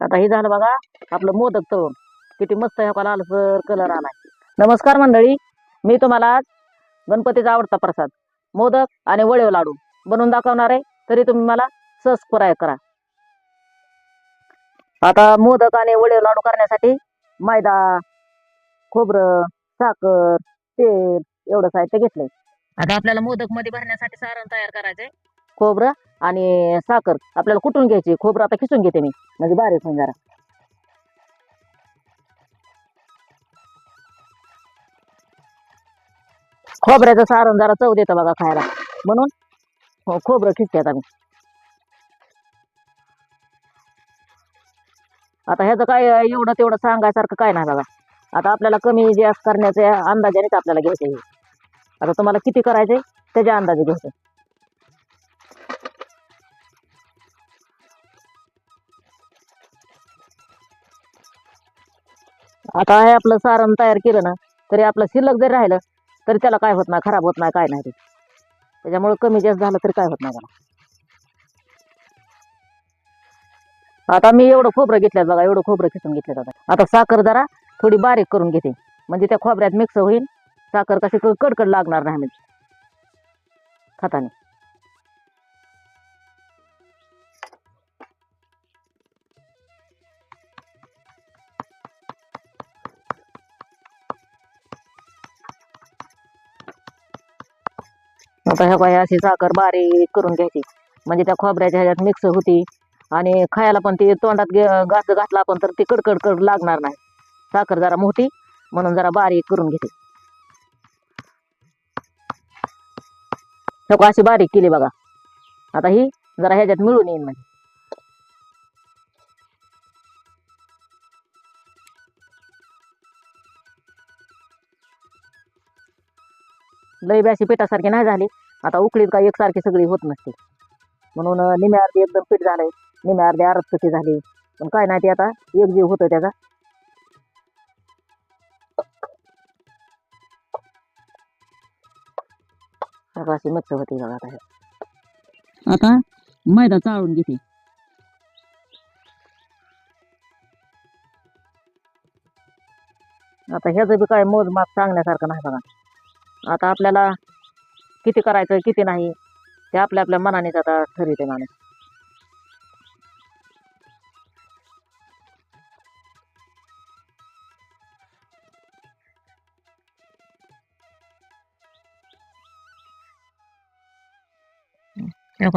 आता हे झालं बघा आपलं मोदक तळून. किती मस्त ह्या हो आलं सर कलर आलाय. नमस्कार मंडळी मी तुम्हाला आज गणपतीचा आवडता प्रसाद मोदक आणि वळेव लाडू बनवून दाखवणार आहे. तरी तुम्ही मला सबस्क्राईब करा. आता मोदक आणि वळेव लाडू करण्यासाठी मैदा खोबरं साखर तेल एवढं साहित्य घेतलंय. आता आपल्याला मोदकमध्ये भरण्यासाठी सारण तयार करायचंय. खोबरं आणि साखर आपल्याला कुठून घ्यायची? खोबरं आता खिसून घेते मी. म्हणजे बारीक होऊन जरा. खोबऱ्याचं सारण जरा चव देतं बघा खायला. म्हणून हो, खोबरं खिसते आम्ही आता ह्याचं काय एवढं तेवढं सांगायसारखं काय नाही बघा. आता आपल्याला कमी जास्त करण्याच्या अंदाजानेच आपल्याला घ्यायचं आहे आता तुम्हाला किती करायचे? त्याच्या अंदाजे घ्यायचं. आता हे आपलं सारण तयार केलं ना तरी आपलं शिल्लक जरी राहिलं तरी त्याला काय होत नाही खराब होत नाही काय नाही ते. त्याच्यामुळे कमी जास्त झालं तरी काय होत नाही त्याला. आता मी एवढं खोबरं घेतलं बघा एवढं खोबरं खिसून घेतलं जातं आता साखर जरा थोडी बारीक करून घेते. म्हणजे त्या खोबऱ्यात मिक्स होईल साखर कशी कडकड लागणार नाही म्हणजे. खताने. आता ह्या काय अशी साखर बारीक करून घ्यायची. म्हणजे त्या खोबऱ्याच्या ह्याच्यात मिक्स होती. आणि खायला पण ती तोंडात गे- घास घातला आपण तर ती कडकड कड लागणार नाही. साखर जरा मोठी म्हणून जरा बारीक करून घेते. नको अशी बारीक केली बघा. आता ही जरा ह्याच्यात मिळून येईल म्हणजे लई बी अशी पिठासारखी नाही झाली. आता उकळीत काय एकसारखी सगळी होत नसते. म्हणून निम्या अर्धी एकदम पीठ झालंय. निम्या अर्धी आरत कशी झाली. पण काय नाही ते आता एक जीव होतं त्याचा. अशी मिक्स होते बघा आता. आता मैदा चाळून घेते. आता ह्याचं बी काय मोजमाप सांगण्यासारखं नाही बघा. आता आपल्याला किती करायचं किती नाही ते आपल्या आपल्या मनानेच आता ठरवते माणूस.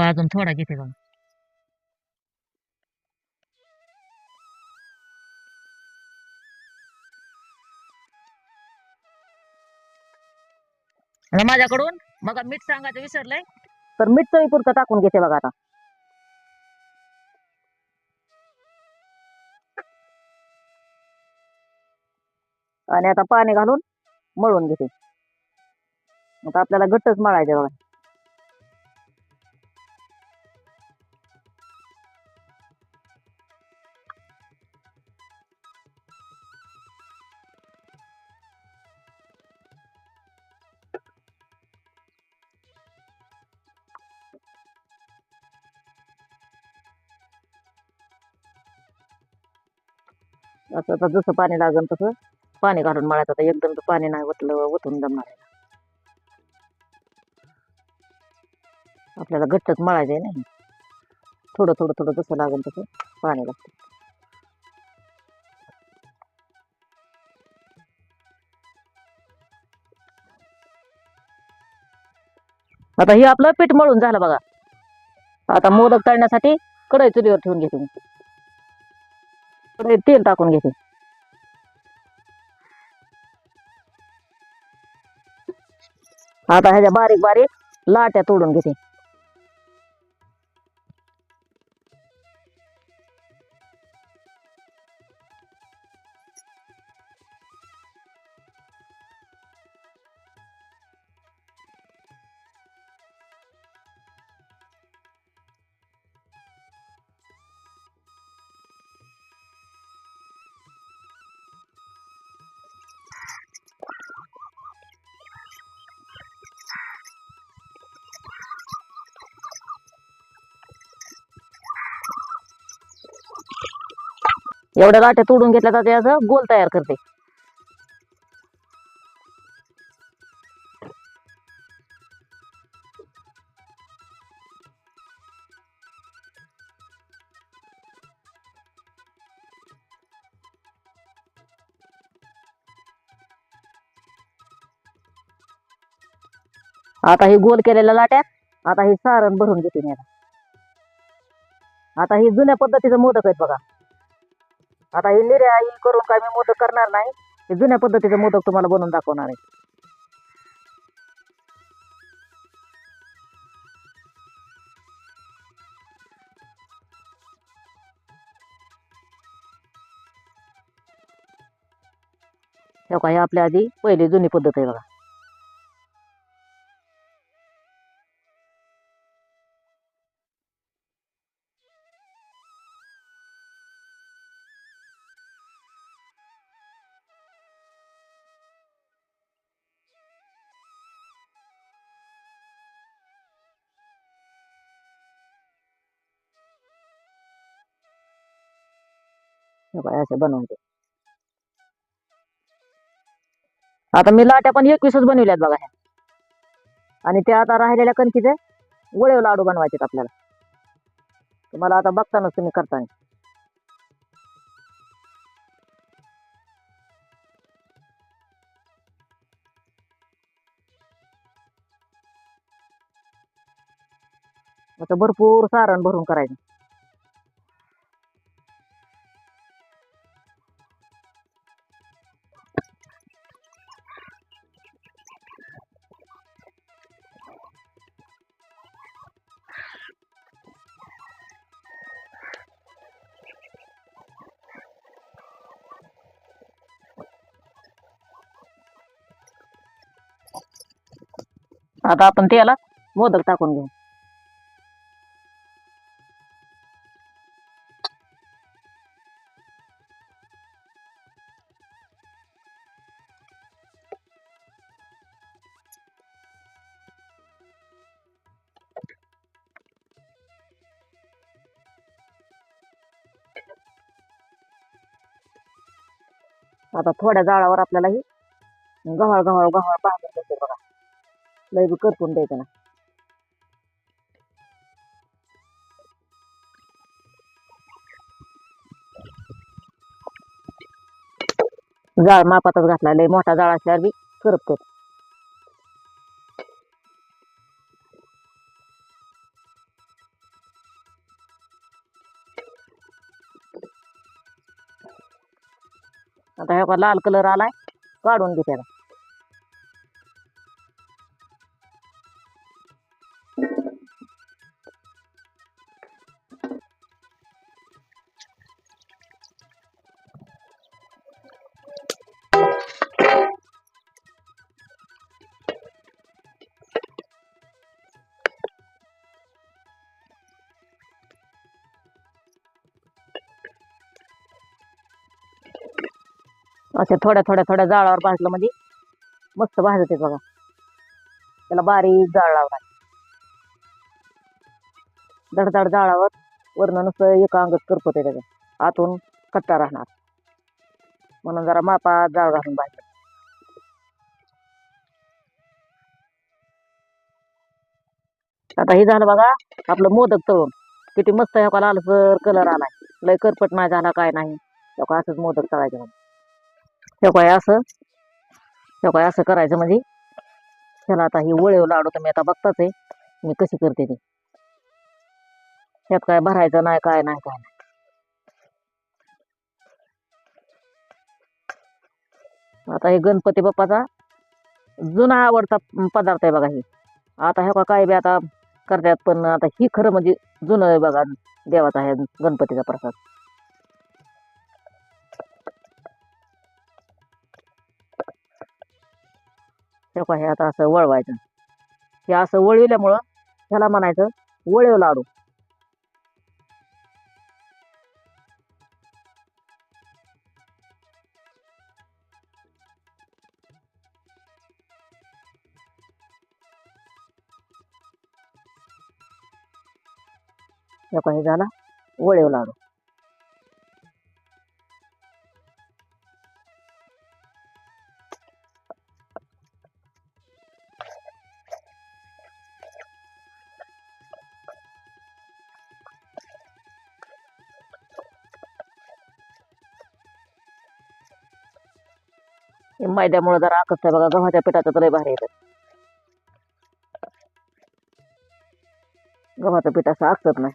अजून थोडा किती बघा आता माझ्याकडून मग मीठ सांगायचं विसरलंय. तर मीठ चवी पुरतं टाकून घेते बघा आता. आणि आता पाणी घालून मळून घेते. आता आपल्याला घट्टच मळायचे बघा. असं आता जसं पाणी लागेल तसं पाणी काढून मळायचं आता एकदम तर पाणी नाही ओतलं ओतून जमणार आहे. आपल्याला घट्टच मळायचं आहे नाही थोडं थोडं थोडं जसं लागेल तसं पाणी लागतं. आता हे आपलं पीठ मळून झालं बघा. आता मोदक तळण्यासाठी कढई चुलीवर ठेवून घेते मी तेल टाकून घेते. आता ह्याच्या बारीक बारीक लाट्या तोडून घेते. एवढ्या लाट्या तोडून घेतल्या तर असं गोल तयार करते आता हे गोल केलेल्या लाट्यात आता हे सारण भरून घेते मी आता. आता जुन्या पद्धतीचं मोदक आहेत बघा आता ही निर्या ही करून काय मी मोदक करणार नाही. हे जुन्या पद्धतीचे मोदक तुम्हाला बनवून दाखवणार आहे. हे ही आपल्या आधी पहिली जुनी पद्धत आहे बघा. असे बनवते आता मी लाट्या पण एकवीसच बनवल्यात बघा ह्या. आणि त्या आता राहिलेल्या कणकीचे वळेव लाडू बनवायचे आपल्याला. तुम्हाला आता बघतानाच तुम्ही करताना आता भरपूर सारण भरून करायचं. आता आपण त्याला मोदक टाकून घेऊ. आता थोड्या जाळावर आपल्याला ही गव्हाळ गव्हाळ गव्हाळ पाहतो लय बी करपून द्यायचं ना. जाळ मापातच घातला लय मोठा जाळ असल्यावर बी करपते आता ह्या लाल कलर आलाय काढून घे त्याला. असे थोड्या थोड्या थोड्या जाळावर भाजलं म्हणजे मस्त भाजते बघा. त्याला बारीक जाळ लावला धडधड जाळावर वरनं नुसतं एका अंगत करपत आहे त्याचं. आतून कच्चा राहणार. म्हणून जरा मापा जाळ घालून भाजलं. आता हे झालं बघा आपलं मोदक तळून. किती मस्त ह्या सर कलर आलाय. लय करपट नाही झाला काय नाही. का असंच मोदक तळायचे हे काय असं. हे काय असं करायचं म्हणजे. त्याला आता ही वळेव लाडू तुम्ही आता बघताच आहे. मी कशी करते ते. यात काय भरायचं नाही काय नाही काय नाही. आता हे गणपती बाप्पाचा जुना आवडता पदार्थ आहे बघा हे. आता ह्या काय बी आता करतात पण आता ही खरं म्हणजे जुनं आहे बघा देवाचा आहे गणपतीचा प्रसाद. हे काय हे आता असं वळवायचं. हे असं वळविल्यामुळं ह्याला म्हणायचं वळेव लाडू. हे काय हे झाला वळेव लाडू. मैद्यामुळे जरा आकसतंय बघा गव्हाच्या पिठाचं तर लय भारी येत गव्हाचं पीठ असं आकसत नाही.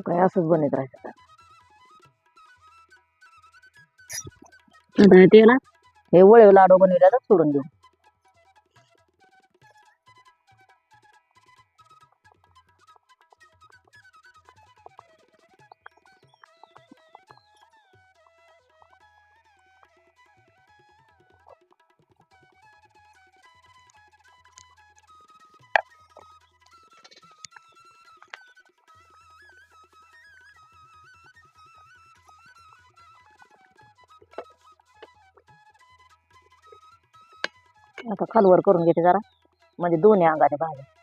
काय असंच बनत राहायचं आता हे तेला हे वळे लाडू बनवल्याचं सोडून देऊ. आता खालवर करून घेते जरा. म्हणजे दोन्ही अंगाने भाज्या.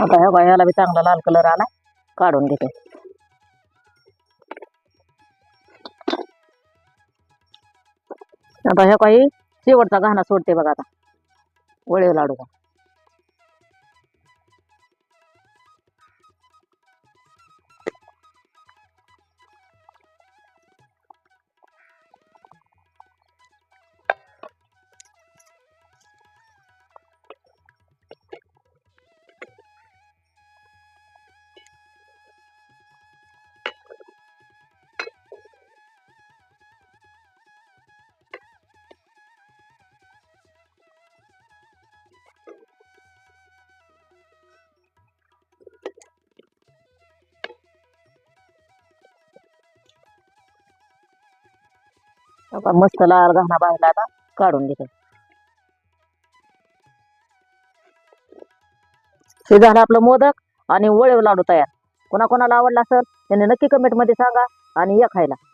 आता ह्या बघा, ह्याला बी चांगला लाल कलर आला. काढून घेते. आता ह्या काही शेवटचा घाणा सोडते बघा आता. वळेव लाडू आता मस्त लाल घाणा भाजला आता काढून घेते. हे झालं आपलं मोदक आणि वळेव लाडू तयार. कोणाकोणाला आवडला असेल त्यांनी नक्की कमेंटमध्ये सांगा आणि या खायला.